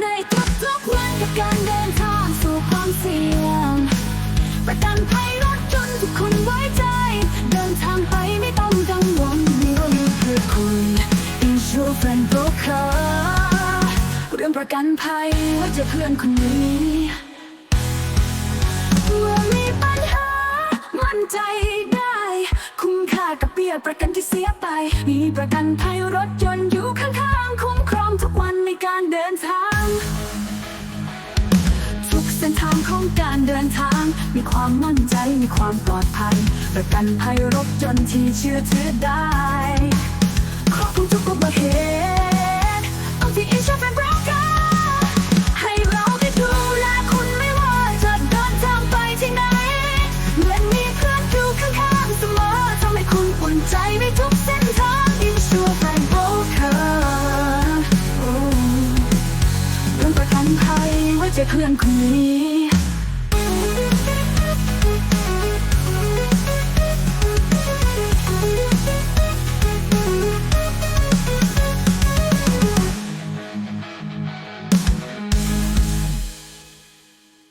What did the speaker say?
ในทุกๆวันกับการเดินทางสู่ความเสี่ยง ประกันภัยรถยนต์ทุกคนไว้ใจ เดินทางไปไม่ต้องกังวลมีเราอยู่เพื่อคุณ Insurance Broker เรื่องประกันภัยว่าจะเพื่อนคนนี้เมื่อมีปัญหา มั่นใจได้ คุ้มค่ากับเบี้ยประกันที่เสียไป มีประกันภัยรถยนต์อยู่ข้างๆคุ้มครองทุกวันในการเดินทาง ของการเดินทาง มีความมั่นใจมีความปลอดภัย ประกันภัยรถยนต์ที่เชื่อถือได้ครอบคลุมทุกอุบัติเหตุต้องที่อินชอร์แบงก์บรกเกอร์ให้เราได้ดูแลคุณไม่ว่าจะเดินทางไปที่ไหนเหมือนมีเพื่อนอยู่ข้างๆเสมอทำให้คุณอุ่นใจในทุกเส้นทางอินชอร์แบงก์บรกเกอร์เรื่องประกันภัยไว้ใจเพื่อนคนนี้